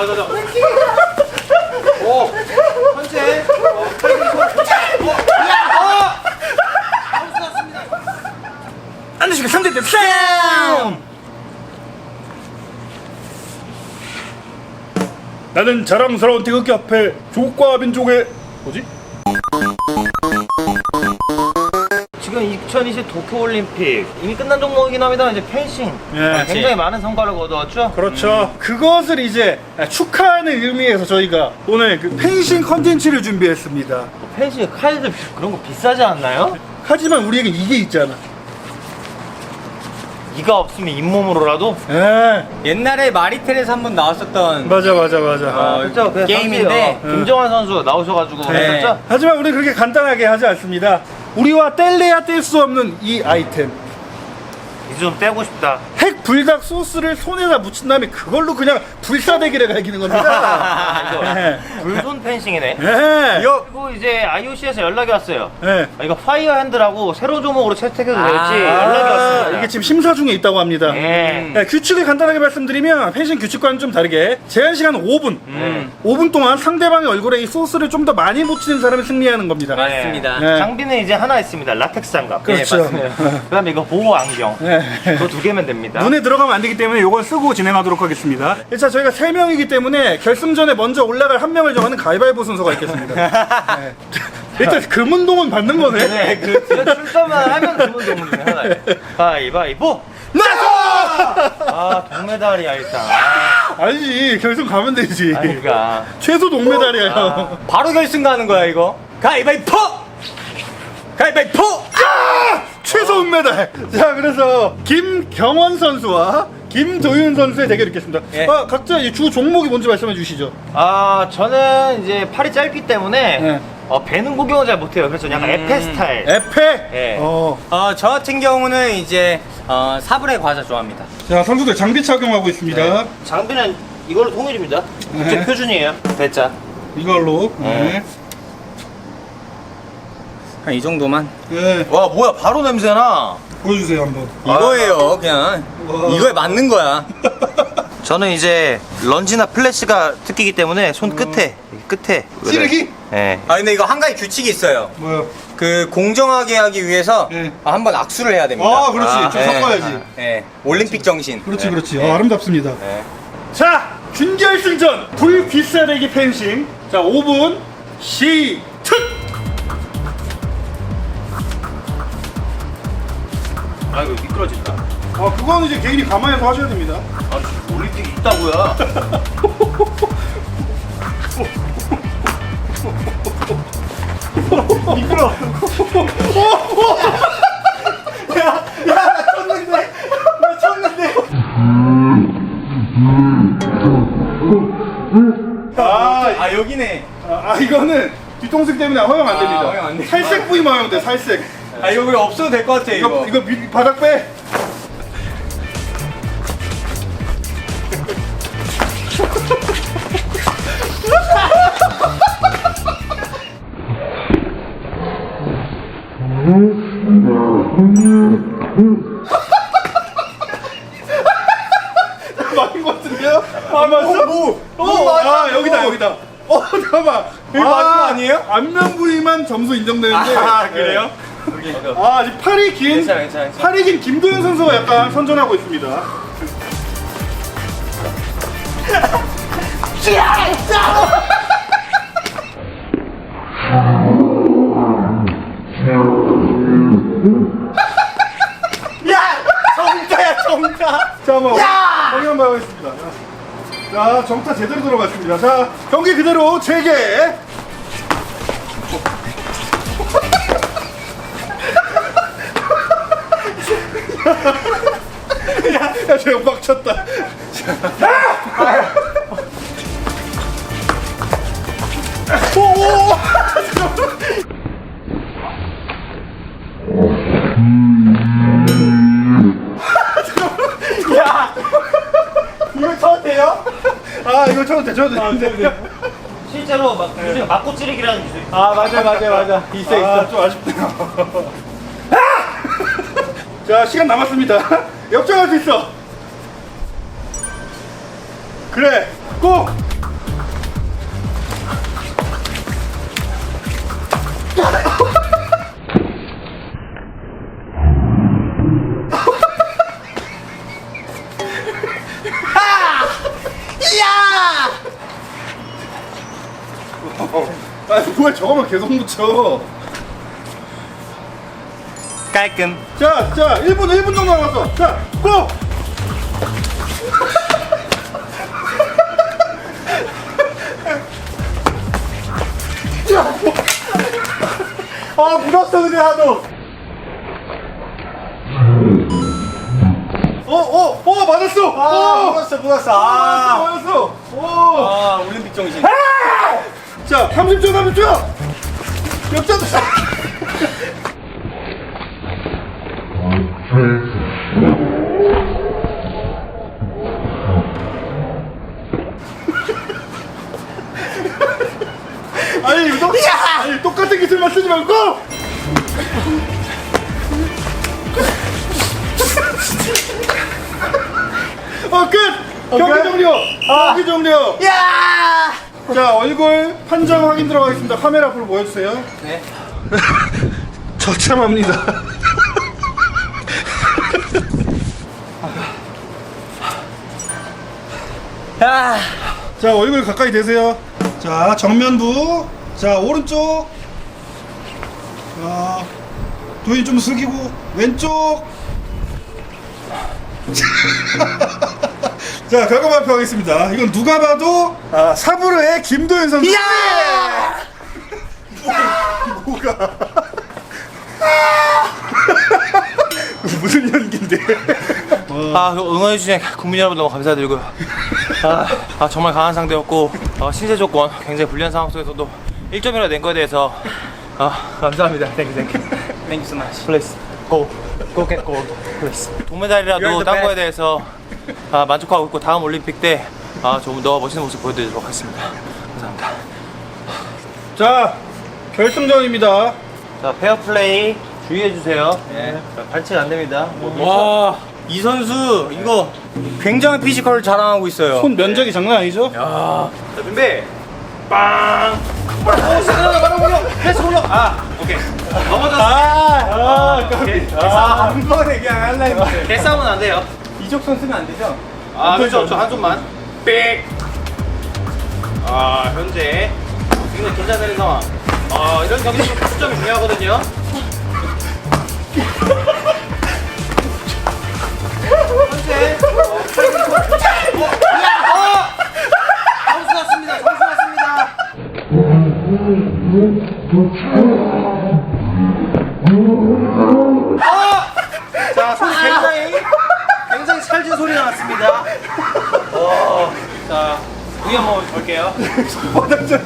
자자자. 오, 현재 어, 팔굽혀 어, 야, 안녕하십니까 삼대대. 쌈 나는 자랑스러운 태극기 앞에 조과 민족의 뭐지? 2020 도쿄올림픽 이미 끝난 종목이긴 합니다. 이제 펜싱 예. 아, 굉장히 많은 성과를 거두었죠. 그렇죠. 그것을 이제 축하하는 의미에서 저희가 오늘 그 펜싱 컨텐츠를 준비했습니다. 펜싱 칼들 그런 거 비싸지 않나요? 하지만 우리에게 이게 있잖아. 이가 없으면 잇몸으로라도 예. 옛날에 마리텔에서 한 번 나왔었던 맞아 맞아 맞아. 아, 그렇죠. 그 게임인데. 당시에, 어, 김정환 선수 나오셔가지고 네. 했었죠. 하지만 우리 그렇게 간단하게 하지 않습니다. 우리와 뗄래야 뗄 수 없는 이 아이템. 이제 좀 떼고 싶다. 핵 불닭 소스를 손에다 묻힌 다음에 그걸로 그냥 불사대기를 갈기는 겁니다. 예. 불손 펜싱이네. 예. 그리고 이제 IOC에서 연락이 왔어요. 예. 아, 이거 파이어 핸드라고 새로 종목으로 채택해도 될지 아, 연락이 왔습니다. 이게 지금 심사 중에 있다고 합니다. 예. 네, 규칙을 간단하게 말씀드리면 펜싱 규칙과는 좀 다르게 제한 시간 5분. 음. 5분 동안 상대방의 얼굴에 이 소스를 좀 더 많이 묻히는 사람이 승리하는 겁니다. 맞습니다. 네. 장비는 이제 하나 있습니다. 라텍스 장갑. 그렇죠. 네, 맞습니다. 그다음에 이거 보호 안경. 네. 그거 두 개면 됩니다. 눈에 들어가면 안 되기 때문에 이걸 쓰고 진행하도록 하겠습니다. 일단 저희가 3명이기 때문에 결승전에 먼저 올라갈 한 명을 정하는 가위바위보 순서가 있겠습니다. 네. 일단 금운동은 받는 거네. 네, 그 출전만 하면 종목 중에 하나예요. 가위바위보! 나서! 아, 동메달이야, 일단. 아, 아니지, 결승 가면 되지. 그러니까. 최소 동메달이야, 아. 형. 바로 결승 가는 거야 이거. 가위바위보. 가위바위보. 은메달. 자, 그래서 김경원 선수와 김도윤 선수의 대결이 있겠습니다. 예. 아, 각자 이주 종목이 뭔지 말씀해 주시죠. 아, 저는 이제 팔이 짧기 때문에 네. 어, 배는 구경을 잘 못해요. 그래서 약간 음. 에페 스타일. 에페. 예. 어. 어, 저 같은 경우는 이제 어, 사브레 과자 좋아합니다. 자, 선수들 장비 착용하고 있습니다. 장비는 이걸로 통일입니다. 국제 네. 표준이에요. 대자. 이걸로. 네. 한 이 정도만. 네. 와, 뭐야, 바로 냄새나. 보여주세요 한번. 이거예요, 그냥. 와. 이거에 맞는 거야. 저는 이제 런지나 플래시가 특기이기 때문에 손 끝에, 끝에. 찌르기? 예. 아 근데 이거 한 가지 규칙이 있어요. 뭐요? 그 공정하게 하기 위해서 네. 아, 한번 악수를 해야 됩니다. 아, 그렇지. 아, 좀 네. 섞어야지. 네. 올림픽 정신. 그렇지, 네. 그렇지. 어, 아름답습니다. 네. 자, 준결승전 불비싸대기 펜싱. 자, 5분 시특. 아, 이거 미끄러진다. 아, 그거는 이제 개인이 감안해서 하셔야 됩니다. 아, 올림픽 있다고요? 미끄러. 야, 야, 나 쳤는데. 나 쳤는데. 아, 아 여기네. 아, 아, 이거는 뒤통수 때문에 허용 안 됩니다. 아, 허용 안 돼. 살색 부위만 허용돼, 살색. 아 이거 왜 없어도 될 것 같아 이거, 이거. 이거 미- 바닥 빼. 아, 아직 팔이 긴. 괜찮아, 괜찮아, 괜찮아. 팔이 긴 김도현 선수가 약간 선전하고 있습니다. 정타야 정타. 자, 한번 경기 한번 하겠습니다. 자, 정타 제대로 들어갔습니다. 자, 경기 그대로 재개. 야, 야, 저빡 쳤다. 오, 오, 이거 쳐도 돼요? 아, 이거 쳐도 돼, 쳐도 되는데. 실제로 막 요즘 맞고 찌르기라는 기술. 아 맞아 맞아 맞아. 있어 아, 좀 아쉽네요. 자 시간 남았습니다. 역전할 수 있어. 그래 꼭! 아, 뭐야 저거만 계속 묻혀. 깔끔. 자, 자, 1분, 1분 정도 남았어. 자, 고! 아, 묻었어, 그냥 하도. 어, 어, 어, 맞았어! 아, 어! 묻었어, 묻었어. 아, 아, 맞았어! 오! 아, 올림픽 정신. 자, 30초, 30초! 역전! 아니, 이거 아니, 똑같은 기술만 쓰지 말고! 어, 끝! 경기 종료! 경기 종료! 야! 자 얼굴 판정 확인 들어가겠습니다 카메라 앞으로 보여주세요 네. 처참합니다 아, 자 얼굴 가까이 대세요 자 정면부 자 오른쪽 자 두이 좀 숙이고 왼쪽. 자 결과 발표하겠습니다. 이건 누가 봐도 아, 사부르의 김도현 선수. 뭐가 무슨 연기인데? 아, 그 응원해주신 국민 여러분 너무 감사드리고요. 아, 아, 정말 강한 상대였고, 어, 신체 조건 굉장히 불리한 상황 속에서도 1점이라 낸 거에 대해서 아, 감사합니다. Thank you, thank you. Thank you so much. Please, go. Go get gold. Please. You're 동메달이라도 the 딴 거에. 대해서 아, 만족하고 있고, 다음 올림픽 때 아, 조금 더 멋있는 모습 보여드리도록 하겠습니다. 감사합니다. 자 결승전입니다 자, 페어플레이 주의해주세요. 예. 자, 반칙 안 됩니다. 와, 이 선수 이거 굉장히 피지컬을 자랑하고 있어요. 손 면적이 장난 아니죠? 자, 준비. 빵. 오, 시간이 바로 올려. 올려. 아, 오케이. 넘어졌어. 아, 오케이. 아, 한 번에 그냥 할라 했는데. 개싸움은 안 돼요. 이적 손 쓰면 안 되죠? 아, 그렇죠. 저한 손만. 삑. 아, 현재 굉장히 긴장되는 상황. 아, 이런 경기는 좀 수점이 중요하거든요. 볼게요.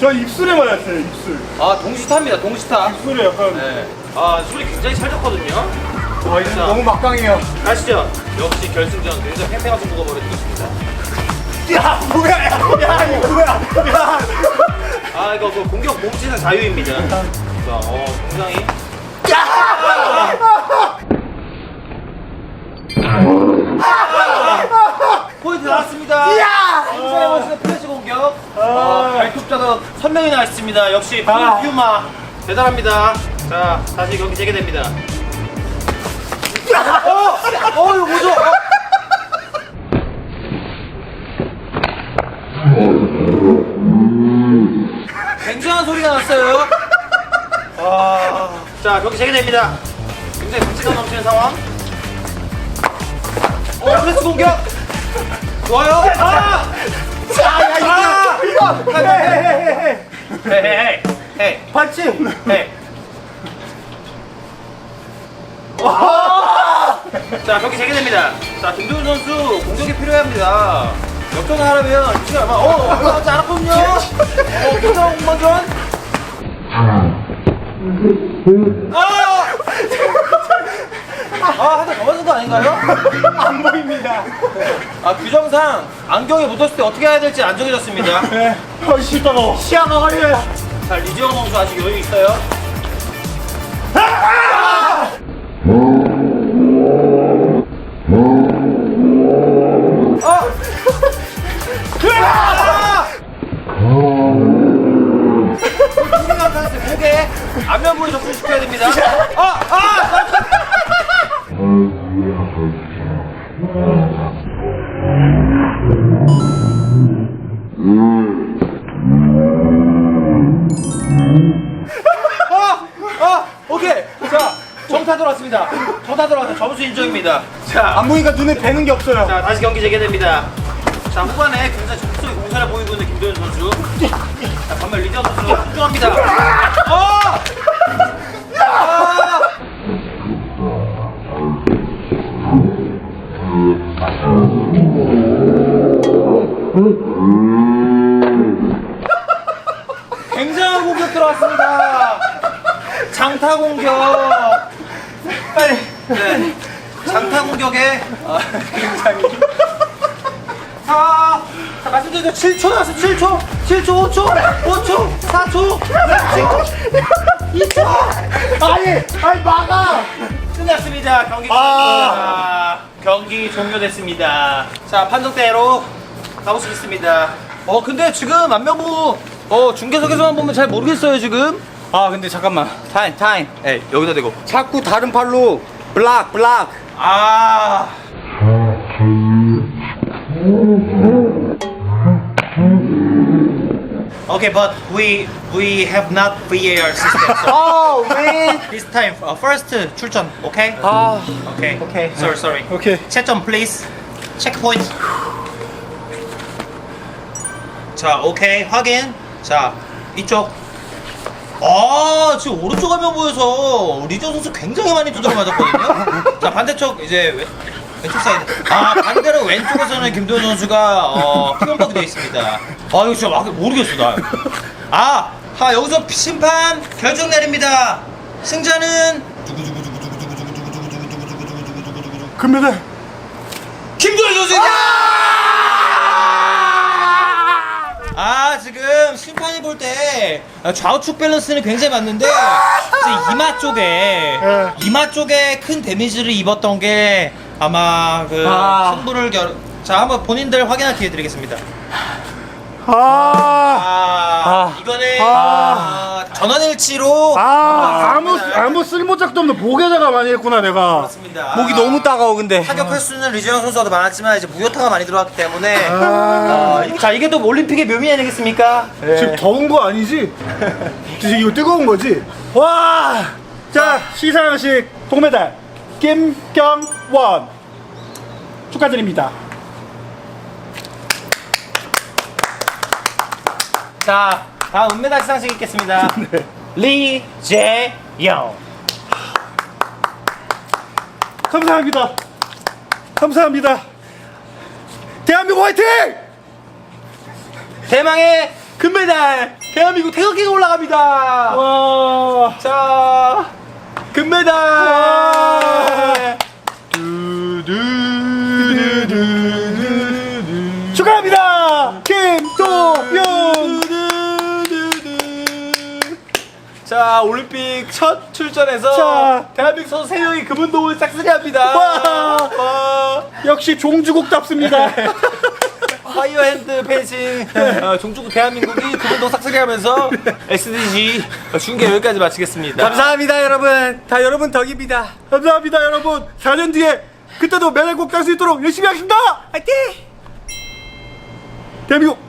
저 입술에 맞았어요 입술 아, 동시타입니다. 동시타. 입술에 약간 네. 아, 소리 굉장히 찰졌거든요. 와, 이거 자. 너무 막강해요. 아시죠? 역시 결승전 굉장히 팽팽한 승부가 벌어지고 있습니다. 야, 뭐야, 야, 야, 이거 뭐야, 야. 아, 이거 그 공격 몸치는 자유입니다. 자, 어, 굉장히. 포인트 나왔습니다. 굉장히 멋있는 플래시 공격. 어, 발톱자가 선 명히 나왔습니다. 역시 아. 퓨마 대단합니다. 자, 다시 경기 재개됩니다. 어, 어, 이거 뭐죠? 어. 굉장한 소리가 났어요. 아, 자 경기 재개됩니다. 굉장히 박진감 넘치는 상황. 어, 플래스 공격. 좋아요. 아, 야, 야, 이거, 이거, 헤이, 헤이, 헤이, 헤이. 헤이, 헤이, 반칙. 헤이. 자 경기 재개됩니다. 자 김도훈 선수 공격이 필요합니다. 역전을 하려면 시간 얼마? 어, 얼마 남지 않았거든요. 어, 김도훈 공방전. 아! 아, 한대 더 맞은 거 아닌가요? 안 보입니다. 아, 규정상 안경에 묻었을 때 어떻게 해야 될지 안 정해졌습니다. 네. 아 싫다고 시야가 걸려요. 자, 리지영 선수 아직 여유 있어요. 들어왔습니다. 아, 아! 아, 인정입니다. 자, 안 보니까 눈에 뵈는 게 없어요. 자, 다시 경기 재개됩니다. 자, 후반에 굉장히 적극적인 공사를 보이고 있는 김도현 선수. 자, 반면 리디 굉장히. 자, 자 말씀드린 7초 나왔어. 7초, 7초, 5초, 5초, 4초, 3초, 2초. 아니, 아니 막아. 끝났습니다. 경기 아. 끝났습니다. 경기 종료됐습니다. 자, 판정대로 가보시겠습니다. 어, 근데 지금 안명부 어, 중계석에서만 보면 잘 모르겠어요, 지금. 아 근데 잠깐만 타임 타임 네, 여기다 대고. 자꾸 다른 팔로 블락 블락 아. Okay, but we we have not VAR system. So Oh man this time uh, first 출전, okay? 아 Okay. Okay. Sorry, sorry. 오케이. 채점 please. 체크포인트. 자, 오케이. 확인. 자, 이쪽. 아, 지금 오른쪽 화면 보여서 리전 선수 굉장히 많이 두드려 맞았거든요. 자, 반대쪽 이제 왼, 왼쪽 사이드. 아, 반대로 왼쪽에서는 김도현 선수가 어, 피원박이 되어 있습니다. 아, 이거 진짜 막 모르겠어, 나. 아, 아, 여기서 심판 결정 내립니다. 승자는 금메달. 김도현 선수입니다. 아 지금 심판이 볼 때 좌우측 밸런스는 굉장히 맞는데 이제 이마 쪽에 예. 이마 쪽에 큰 데미지를 입었던 게 아마 그 아. 승부를 결. 자 한번 본인들 확인할 기회 드리겠습니다. 아. 아, 아. 이거는 아. 아, 전원일치로 아, 아무 아무 쓸모짝도 없는 목에다가 많이 했구나 내가. 맞습니다. 목이 너무 따가워 근데 타격 횟수는 리지영 선수가 더 많았지만 이제 무효타가 많이 들어왔기 때문에 아. 아, 자 이게 또 올림픽의 묘미 아니겠습니까? 지금 더운 거 아니지? 지금 이거 뜨거운 거지? 와! 자, 시상식 동메달 김경원 축하드립니다. 자, 다음 은메달 시상식 있겠습니다. 리재영. 감사합니다. 감사합니다. 대한민국 화이팅! 대망의 금메달! 대한민국 태극기가 올라갑니다! 와. 자, 금메달! 축 자, 올림픽 첫 출전에서 자. 대한민국 선수 3명이 금운동을 싹쓸이합니다. 와. 와. 역시 종주국답습니다. 파이어 핸드 펜싱 어, 종주국 대한민국이 금운동 싹쓸이하면서 SDG 중계 여기까지 마치겠습니다. 감사합니다 여러분 다 여러분 덕입니다 감사합니다, 여러분. 4년 뒤에 그때도 메달 꼭 딸 수 있도록 열심히 하겠습니다. 화이팅 대한민국